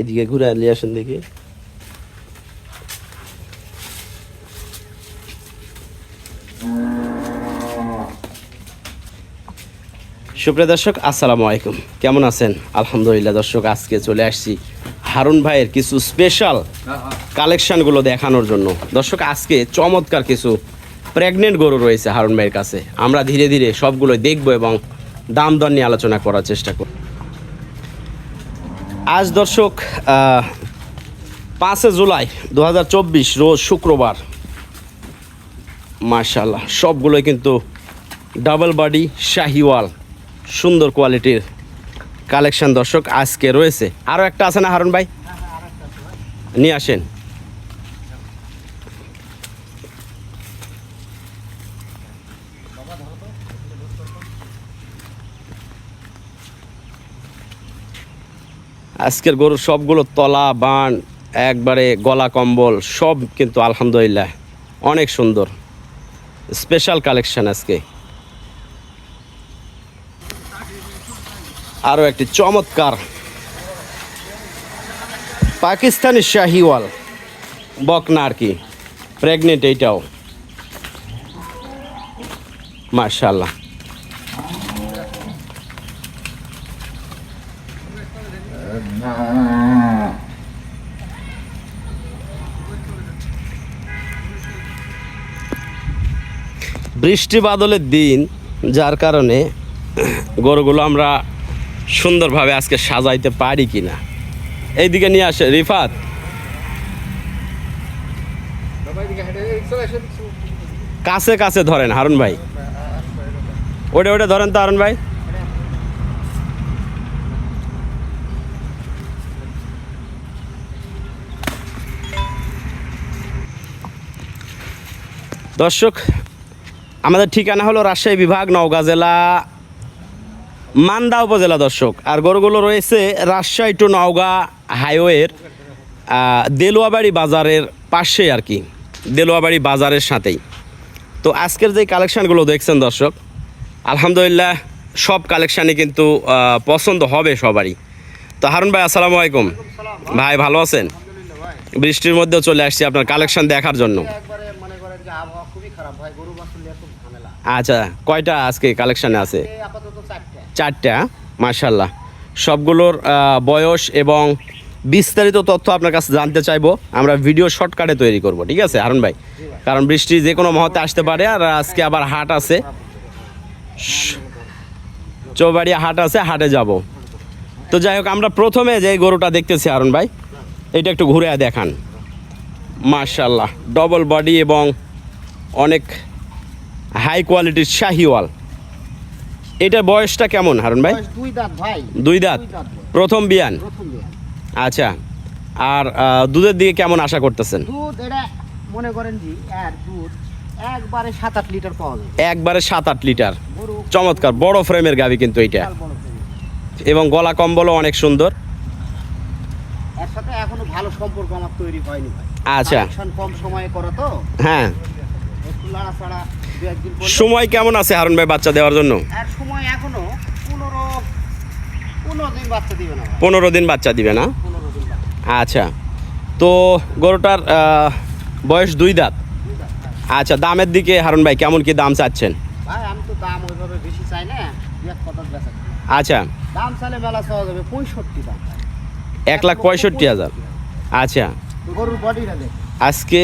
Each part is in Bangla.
এদিকে ঘুরে নিয়ে আসেন দেখি। সুপ্রিয় দর্শক, আসসালামু আলাইকুম। কেমন আছেন? আলহামদুলিল্লাহ দর্শক, আজকে চলে আসছি হারুন ভাইয়ের কিছু স্পেশাল কালেকশনগুলো দেখানোর জন্য। দর্শক, আজকে চমৎকার কিছু প্রেগনেন্ট গরু রয়েছে হারুন ভাইয়ের কাছে। আমরা ধীরে ধীরে সবগুলো দেখব এবং দাম দর নিয়ে আলোচনা করার চেষ্টা করব। আজ দর্শক পাঁচে জুলাই দু হাজার চব্বিশ রোজ শুক্রবার। মার্শাল্লাহ সবগুলোই কিন্তু ডাবল বডি শাহিওয়াল, সুন্দর কোয়ালিটির কালেকশন দর্শক আজকে রয়েছে। আরও একটা আছে না হারুন ভাই? নিয়ে আসেন। আজকের গরুর সবগুলো তলা, বান, একবারে গলা কম্বল, সব কিন্তু আলহামদুলিল্লাহ অনেক সুন্দর। স্পেশাল কালেকশন আজকে। আরও একটি চমৎকার পাকিস্তানি শাহিওয়াল, বকনা আর কি প্রেগনেন্ট এইটাও। মার্শাল্লাহ বৃষ্টি বাদলের দিন, যার কারণে গরুগুলো আমরা সুন্দরভাবে আজকে সাজাইতে পারি কিনা। এইদিকে নিয়ে আসে রিফাত। কাছে কাছে ধরেন, হারুন ভাই। ওটা ওটা ধরেন তো, হারুন ভাই। দর্শক আমাদের ঠিকানা হলো রাজশাহী বিভাগ, নওগাঁ জেলা, মান্দা উপজেলা দর্শক। আর গরুগুলো রয়েছে রাজশাহী টু নওগাঁ হাইওয়ের দেলুয়াবাড়ি বাজারের পাশে আর কি। দেলুয়াবাড়ি বাজারের সাথেই। তো আজকের যে কালেকশানগুলো দেখছেন দর্শক, আলহামদুলিল্লাহ সব কালেকশানই কিন্তু পছন্দ হবে সবারই। তো হারুন ভাই, আসসালামু আলাইকুম। ভাই, ভালো আছেন? বৃষ্টির মধ্যেও চলে আসছি আপনার কালেকশান দেখার জন্য একবারে মনে করেন যে আবহাওয়া খুবই খারাপ ভাই গরু বাছুর নিয়ে খুব ঝামেলা আচ্ছা কয়টা আজকে কালেকশানে আছে? চারটে। মার্শাল্লাহ সবগুলোর বয়স এবং বিস্তারিত তথ্য আপনার কাছে জানতে চাইব। আমরা ভিডিও শর্টকাটে তৈরি করব ঠিক আছে হারুন ভাই? কারণ বৃষ্টি যে কোনো মুহূর্তে আসতে পারে আর আজকে আবার হাট আছে। চৌবাড়িয়া হাট আছে হাটে যাব। তো যাই হোক আমরা প্রথমে যে গরুটা দেখতেছি হারুন ভাই এটা একটু ঘুরে দেখান। মার্শাল্লাহ ডবল বডি এবং অনেক হাই কোয়ালিটির শাহিওয়াল। এটার বয়সটা কেমন হারুন ভাই? দুই দাঁত ভাই। দুই দাঁত। প্রথম বিয়ান? আচ্ছা। আর দুধের দিকে কেমন আশা করতেছেন? দুধ এটা মনে করেন জি এর দুধ একবারে সাত আট লিটার পাওয়া যায়। একবারে সাত আট লিটার। চমৎকার বড় ফ্রেমের গাবি কিন্তু ফ্রেমের। এবং গলা কম্বলও অনেক সুন্দর। এর সাথে এখনও ভালো সম্পর্ক আমার তৈরি হয়নি আচ্ছা। কম সময়ে করা তো। হ্যাঁ। একটু লাড়াছাড়া সময় কেমন আছে হারুন ভাই বাচ্চা দেওয়ার জন্য? সময় এখনও পনেরো দিন বাচ্চা দিবে না আচ্ছা। তো গরুটার বয়স দুই দাঁত। ভাই। আচ্ছা দামের দিকে হারুন ভাই কেমন কি দাম চাচ্ছেন? আচ্ছা। এক লাখ পঁয়ষট্টি হাজার। আচ্ছা। আজকে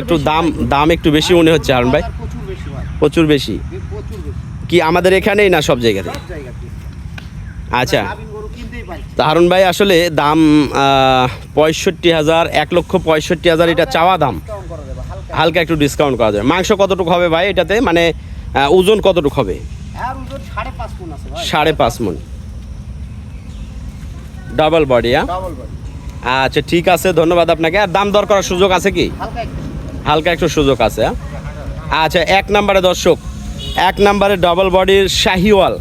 একটু দাম দাম একটু বেশি মনে হচ্ছে হারুন ভাই? প্রচুর বেশি কি আমাদের এখানেই না সব জায়গাতে আচ্ছা। পারছি। তা হারুন ভাই আসলে দাম পঁয়ষট্টি হাজার এক লক্ষ পঁয়ষট্টি হাজার এটা চাওয়া দাম। হালকা। একটু ডিসকাউন্ট করা যায় মাংস কতটুকু হবে ভাই এটাতে? মানে ওজন কতটুকু হবে? ভাই। সাড়ে পাঁচ মন। ডাবল বডি হ্যাঁ? আচ্ছা ঠিক আছে ধন্যবাদ আপনাকে। আর দাম দর করার সুযোগ আছে কি? হালকা একটু সুযোগ আছে হ্যাঁ? আচ্ছা এক নম্বরে দর্শক এক নম্বরে ডবল বডির শাহিওয়াল।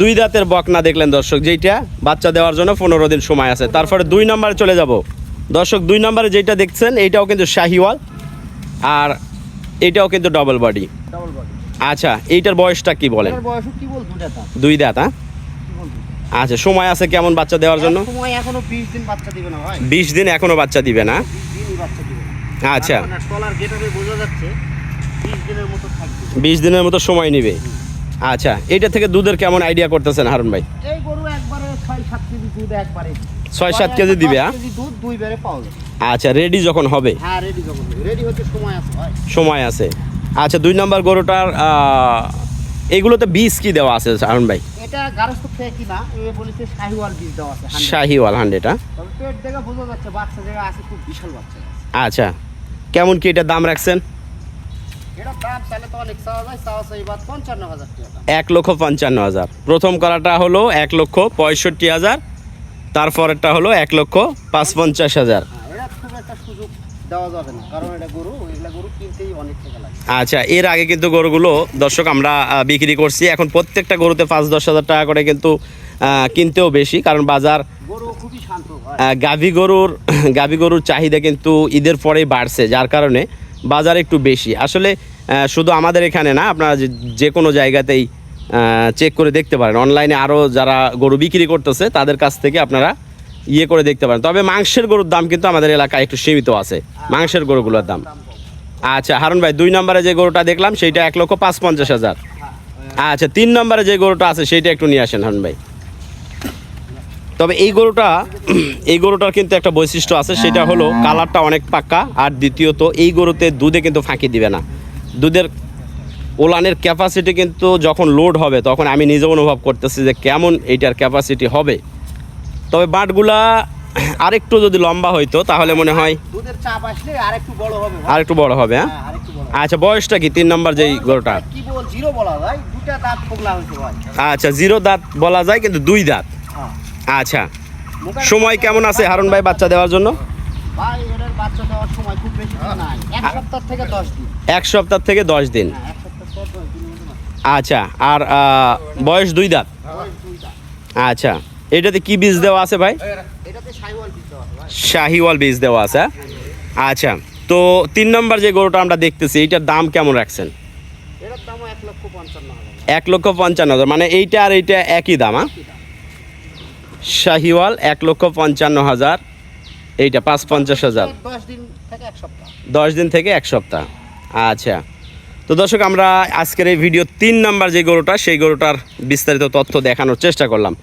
দুই দাঁতের বকনা দেখলেন দর্শক যেইটা বাচ্চা দেওয়ার জন্য পনেরো দিন সময় আছে। তারপরে দুই নম্বরে চলে যাব। দর্শক দুই নম্বরে যেটা দেখছেন এইটাও কিন্তু শাহিওয়াল আর এইটাও কিন্তু ডবল বডি আচ্ছা এইটার বয়সটা কি বলেন? দুই দাঁত? হ্যাঁ? আচ্ছা সময় আছে কেমন বাচ্চা দেওয়ার জন্য? বিশ দিন এখনও বাচ্চা দিবে না বিশ দিনই বাচ্চা দিবে না আচ্ছা। টলার গেটারে বোঝা যাচ্ছে বিশ দিনের মতো থাকবে। বিশ দিনের মতো সময় নিবে। আচ্ছা এটা থেকে দুধের কেমন আইডিয়া করতেছেন হারুন ভাই? এই গরু একবারে ছয় সাত কেজি দুধ একবারে। ছয় সাত কেজি দিবে হ্যাঁ? দুধ দুই বেড়ে পাওয়া যাবে আচ্ছা রেডি যখন হবে? হ্যাঁ রেডি যখন রেডি হতে সময় আছে ভাই। সময় আছে। আচ্ছা দুই নম্বর গরুটার এগুলোতে বীজ কি দেওয়া আছে হারুন ভাই? এটা গারস্থ থেকে কিনা এ বলেছে শাহিওয়াল বীজ দেওয়া আছে শাহিওয়াল হান্ড্রেড হ্যাঁ তবে পেট দেখে বোঝা যাচ্ছে বাচ্চা জায়গা আছে খুব বিশাল বাচ্চা আচ্ছা। কেমন কি দাম রাখছেন? এটা দাম দাম। এক লক্ষ পঞ্চান্ন হাজার। প্রথম কলাটা হলো এক লক্ষ পঁয়ষট্টি হাজার তারপরেরটা হলো এক লক্ষ পাঁচ পঞ্চাশ হাজার। হ্যাঁ আচ্ছা এর আগে কিন্তু গরুগুলো দর্শক আমরা বিক্রি করছি। এখন প্রত্যেকটা গরুতে পাঁচ দশ হাজার টাকা করে কিন্তু কিনতেও বেশি, কারণ বাজার গাভী গরুর গাভী গরুর চাহিদা কিন্তু ঈদের পরেই বাড়ছে, যার কারণে বাজার একটু বেশি। আসলে শুধু আমাদের এখানে না, আপনারা যে- কোনো জায়গাতেই চেক করে দেখতে পারেন। অনলাইনে আরও যারা গরু বিক্রি করতেছে, তাদের কাছ থেকে আপনারা ইয়ে করে দেখতে পারেন। তবে মাংসের গরুর দাম কিন্তু আমাদের এলাকায় একটু সীমিত আছে, মাংসের গরুগুলোর দাম। আচ্ছা হারুন ভাই, দুই নম্বরে যে গরুটা দেখলাম সেইটা এক লক্ষ পাঁচ পঞ্চাশ হাজার। আচ্ছা তিন নম্বরে যে গরুটা আছে সেইটা একটু নিয়ে আসেন হারুন ভাই। তবে এই গরুটা এই গরুটার কিন্তু একটা বৈশিষ্ট্য আছে সেটা হলো কালারটা অনেক পাক্কা। আর দ্বিতীয়ত এই গরুতে দুধে কিন্তু ফাঁকি দিবে না। দুধের ওলানের ক্যাপাসিটি কিন্তু যখন লোড হবে তখন আমি নিজে অনুভব করতেছি যে কেমন এইটার ক্যাপাসিটি হবে। তবে বাঁটগুলা আরেকটু যদি লম্বা হইতো তাহলে মনে হয় আরেকটু বড় হবে হ্যাঁ? হ্যাঁ আচ্ছা বয়সটা কি? তিন নম্বর যেই গরুটা। আচ্ছা জিরো দাঁত বলা যায় কিন্তু দুই দাঁত। হ্যাঁ। আচ্ছা। সময় কেমন আছে হারুন ভাই বাচ্চা দেওয়ার জন্য? নাই। এক সপ্তাহ থেকে দশ দিন। হ্যাঁ। আচ্ছা আর বয়স দুই দাঁত। আচ্ছা এটাতে কি বীজ দেওয়া আছে ভাই? শাহিওয়াল বীজ দেওয়া আছে হ্যাঁ? আচ্ছা তো তিন নম্বর যে গরুটা আমরা দেখতেছি এইটার দাম কেমন রাখছেন? এক লক্ষ পঞ্চান্ন হাজার। মানে এইটা আর এইটা একই দাম হ্যাঁ? শাহিওয়াল এক লক্ষ পঞ্চান্ন হাজার এইটা পাঁচ পঞ্চাশ হাজার। দশ দিন থেকে এক সপ্তাহ। দশ দিন থেকে এক সপ্তাহ। আচ্ছা। তো দর্শক আমরা আজকের এই ভিডিও তিন নাম্বার যে গরুটা সেই গরুটার বিস্তারিত তথ্য দেখানোর চেষ্টা করলাম।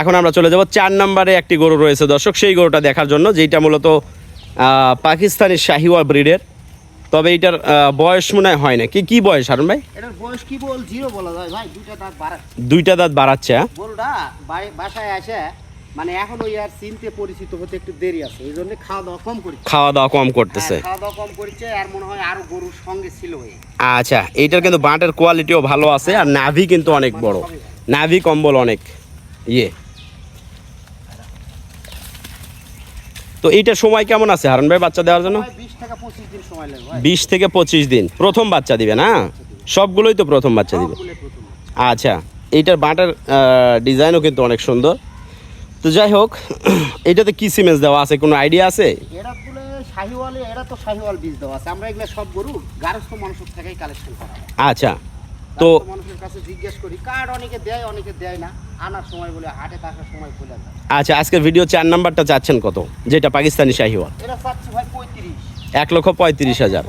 এখন আমরা চলে যাব চার নম্বরে একটি গরু রয়েছে দর্শক সেই গরুটা দেখার জন্য যেটা মূলত পাকিস্তানি শাহিওয়াল ব্রিডের। তবে এটার বয়স মনে হয় হয় না। কি কি বয়স হারুন ভাই? এটার বয়স কি বল? জিরো বলা যায় ভাই দুইটা দাঁত বাড়াচ্ছে দুইটা দাঁত বাড়াচ্ছে হ্যাঁ? বাড়ি বাসায় আসে মানে এখন ওই আর চিনতে পরিচিত হতে একটু দেরি আছে এই জন্য খাওয়া দাওয়া কম করি খাওয়া দাওয়া কম করতেছে। খাওয়া দাওয়া কম করেছে আর মনে হয় আরও গরুর সঙ্গে ছিল আচ্ছা এইটার কিন্তু বাঁটের কোয়ালিটিও ভালো আছে আর নাভি কিন্তু অনেক বড়। নাভি কম্বল অনেক ইয়ে। তো এইটার সময় কেমন আছে হারুন ভাই বাচ্চা দেওয়ার জন্য? বিশ থেকে পঁচিশ দিন প্রথম বাচ্চা দিবে না সবগুলোই তো প্রথম বাচ্চা দিবে আচ্ছা এইটার বাটার ডিজাইনও কিন্তু অনেক সুন্দর। তো যাই হোক এটাতে কি সিমেন্স দেওয়া আছে কোনো আইডিয়া আছে? শাহিওয়ালে এরা তো শাহিওয়াল বীজ দেওয়া আছে। আমরা এগুলো সব গরু গারস্থ মানুষের থেকেই কালেকশন করা আচ্ছা তো মানুষের কাছে জিজ্ঞেস করি কার্ড অনেকে দেয় অনেকে দেয় না। আনার সময় বলে হাটে থাকার সময় বলে আচ্ছা আজকের ভিডিও চার নাম্বারটা চাচ্ছেন কত? যেটা পাকিস্তানি শাহিওয়াল। এটা চাচ্ছি এক লক্ষ পঁয়ত্রিশ হাজার।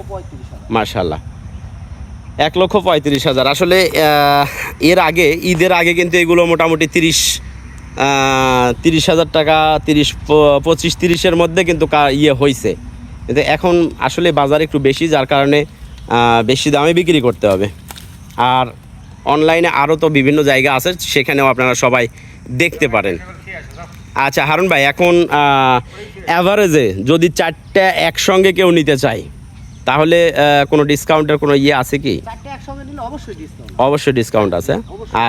মার্শাল্লাহ এক লক্ষ পঁয়ত্রিশ হাজার। আসলে এর আগে, ঈদের আগে কিন্তু এগুলো মোটামুটি তিরিশ তিরিশ হাজার টাকা, তিরিশ পঁচিশ, তিরিশের মধ্যে কিন্তু ইয়ে হয়েছে কিন্তু এখন আসলে বাজার একটু বেশি, যার কারণে বেশি দামে বিক্রি করতে হবে। আর অনলাইনে আরও তো বিভিন্ন জায়গা আছে, সেখানেও আপনারা সবাই দেখতে পারেন। আচ্ছা হারুন ভাই এখন অ্যাভারেজে যদি চারটা একসঙ্গে কেউ নিতে চায় তাহলে কোনো ডিসকাউন্টের কোনো ইয়ে আছে কি? অবশ্যই ডিসকাউন্ট অবশ্যই ডিসকাউন্ট আছে।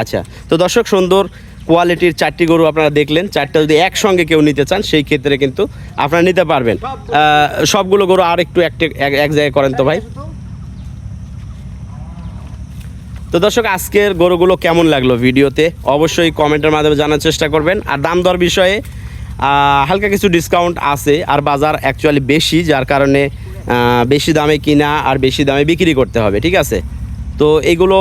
আচ্ছা তো দর্শক সুন্দর কোয়ালিটির চারটি গরু আপনারা দেখলেন চারটা যদি একসঙ্গে কেউ নিতে চান সেই ক্ষেত্রে কিন্তু আপনারা নিতে পারবেন। সবগুলো। গরু আর একটু একটি- এক এক জায়গায় করেন তো ভাই। তো দর্শক, আজকের গরুগুলো কেমন লাগল ভিডিওতে? অবশ্যই কমেন্টের মাধ্যমে জানার চেষ্টা করবেন। আর দাম দর বিষয়ে হালকা কিছু ডিসকাউন্ট আছে আর বাজার অ্যাকচুয়ালি বেশি, যার কারণে বেশি দামে কিনা আর বেশি দামে বিক্রি করতে হবে, ঠিক আছে? তো এগুলো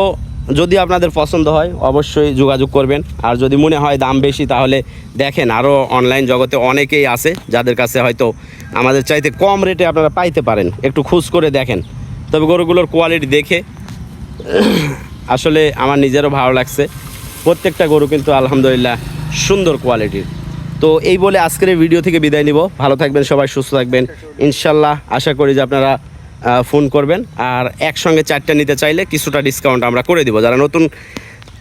যদি আপনাদের পছন্দ হয়, অবশ্যই যোগাযোগ করবেন। আর যদি মনে হয় দাম বেশি, তাহলে দেখেন আরও অনলাইন জগতে অনেকেই আছে, যাদের কাছে হয়তো আমাদের চাইতে কম রেটে আপনারা পাইতে পারেন। একটু খোঁজ করে দেখেন। তবে গরুগুলোর কোয়ালিটি দেখে আসলে আমার নিজেরও ভালো লাগছে। প্রত্যেকটা গরু কিন্তু আলহামদুলিল্লাহ সুন্দর কোয়ালিটির তো এই বলে আজকের এই ভিডিও থেকে বিদায় নিব। ভালো থাকবেন সবাই, সুস্থ থাকবেন। ইনশাল্লাহ আশা করি যে আপনারা ফোন করবেন। আর একসঙ্গে চারটা নিতে চাইলে কিছুটা ডিসকাউন্ট আমরা করে দিব। যারা নতুন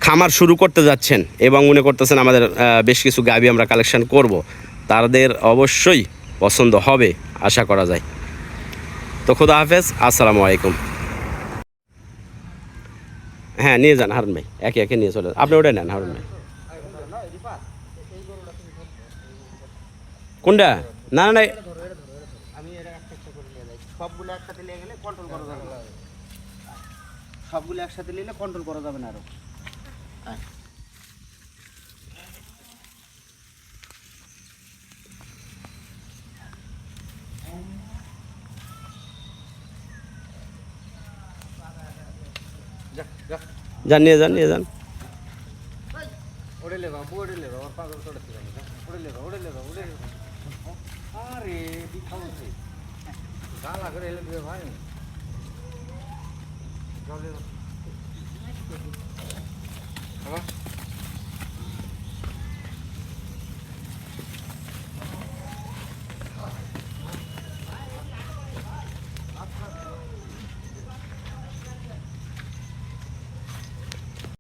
খামার শুরু করতে যাচ্ছেন এবং মনে করতেছেন আমাদের বেশ কিছু গাবি আমরা কালেকশন করব, তাদের অবশ্যই পছন্দ হবে, আশা করা যায়। তো খুদা হাফেজ, আসসালামু আলাইকুম। হ্যাঁ নিয়ে যান হারুন ভাই। একে একে নিয়ে চলে। আপনি ওটা নেন হারুন ভাই। কোনটা? না না সবগুলো একসাথে নিয়ে গেলে কন্ট্রোল করা যাবে সবগুলো একসাথে নিলে কন্ট্রোল করা যাবে না আরও। যান নিয়ে যান নিয়ে যান ওড়েলে বাবু ওড়েলে বাবু পাগল করতে যাবে ওড়েলে বাবু ওড়েলে বাবু ওড়েলে আরে দিখা বলছে গালা করে এলে দিবে ভাই জলে বাবা